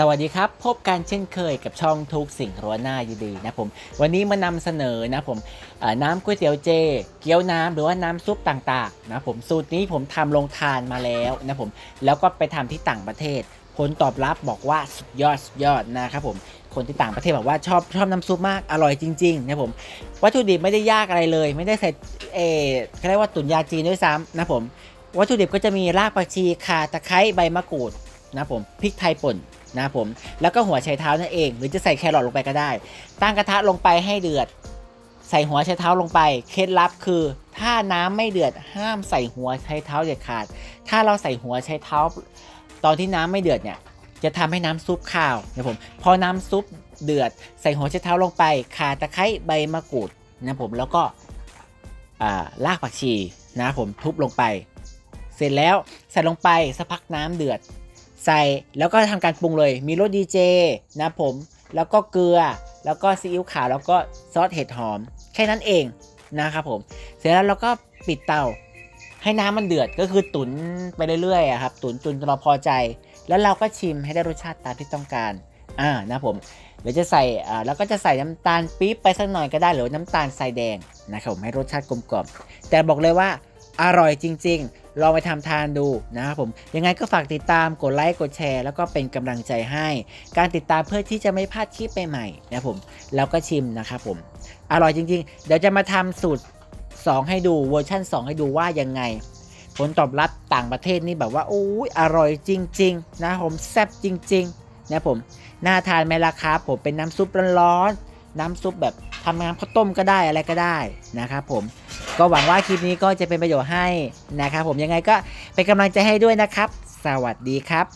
สวัสดีครับ พบกันเช่นเคยกับช่องทุกสิ่งรั้วหน้ายินดีนะผมวันนี้มานำเสนอนะผมน้ำก๋วยเตี๋ยวเจ เกี๊ยวน้ำหรือว่าน้ำซุปต่างๆนะผมสูตรนี้ผมทำลงทานมาแล้วนะผมแล้วก็ไปทำที่ต่างประเทศ ผลตอบรับบอกว่าสุดยอดสุดยอดนะครับผมคนที่ต่างประเทศบอกว่าชอบชอบน้ำซุปมากอร่อยจริงๆนะผมวัตถุดิบไม่ได้ยากอะไรเลย ไม่ได้ใส่เออเขาเรียกว่าตุ๋นยาจีนด้วยซ้ำนะผมวัตถุดิบก็จะมีรากผักชีข่าตะไคร้ใบมะกรูดนะผมพริกไทยป่น นะผม แล้วก็หัวไชเท้านั่นเอง หรือจะใส่แครอทลงไปก็ได้ ตั้งกระทะลงไปให้เดือด ใส่หัวไชเท้าลงไป เคล็ดลับคือ ถ้าน้ำไม่เดือดห้ามใส่หัวไชเท้าเด็ดขาด ถ้าเราใส่หัวไชเท้า ตอนที่น้ำไม่เดือดเนี่ยจะทำให้น้ำซุปข้าวนะผมพอน้ำซุปเดือด ใส่หัวไชเท้าลงไปข่าตะไคร้ใบมะกรูดนะผมแล้วก็อ่ารากผักชีนะผมทุบลงไป เสร็จแล้วใส่ลงไปสักพักน้ำเดือด ใส่แล้วก็ทำการปรุงเลย มีรสดีเจนะผม แล้วก็เกลือ แล้วก็ซีอิ๊วขาว แล้วก็ซอสเห็ดหอม แค่นั้นเองนะครับผม เสร็จแล้วเราก็ปิดเตา ให้น้ำมันเดือดก็คือตุ๋นไปเรื่อยๆอะครับ ตุ๋นจนเราพอใจ แล้วเราก็ชิมให้ได้รสชาติตามที่ต้องการ อ่า นะผม เดี๋ยวจะใส่ อ่า แล้วก็จะใส่น้ำตาลปี๊บไปสักหน่อยก็ได้ หรือน้ำตาลทรายแดงนะครับผมให้รสชาติกลมกล่อม แต่บอกเลยว่า อร่อยจริง ๆ ลองไปทำทานดูนะครับผม ยังไงก็ฝากติดตามกดไลค์กดแชร์ แล้วก็เป็นกำลังใจให้ การติดตามเพื่อที่จะไม่พลาดคลิปใหม่ๆนะครับผมแล้วก็ชิมนะครับผม อร่อยจริง ๆ เดี๋ยวจะมาทำสูตร 2 ให้ดูเวอร์ชั่น 2 ให้ดูว่ายังไง ผลตอบรับต่างประเทศนี่แบบว่าโอ้ยอร่อยจริง ๆ นะผมแซ่บจริง ๆ นะครับผมน่าทานไหมล่ะครับผมเป็นน้ำซุปร้อนๆ น้ำซุปแบบทำน้ำข้าวต้มก็ได้อะไรก็ได้นะครับผมก็หวังว่าคลิปนี้ก็จะเป็นประโยชน์ให้นะครับผมยังไงก็เป็นกำลังใจให้ด้วยนะครับ สวัสดีครับ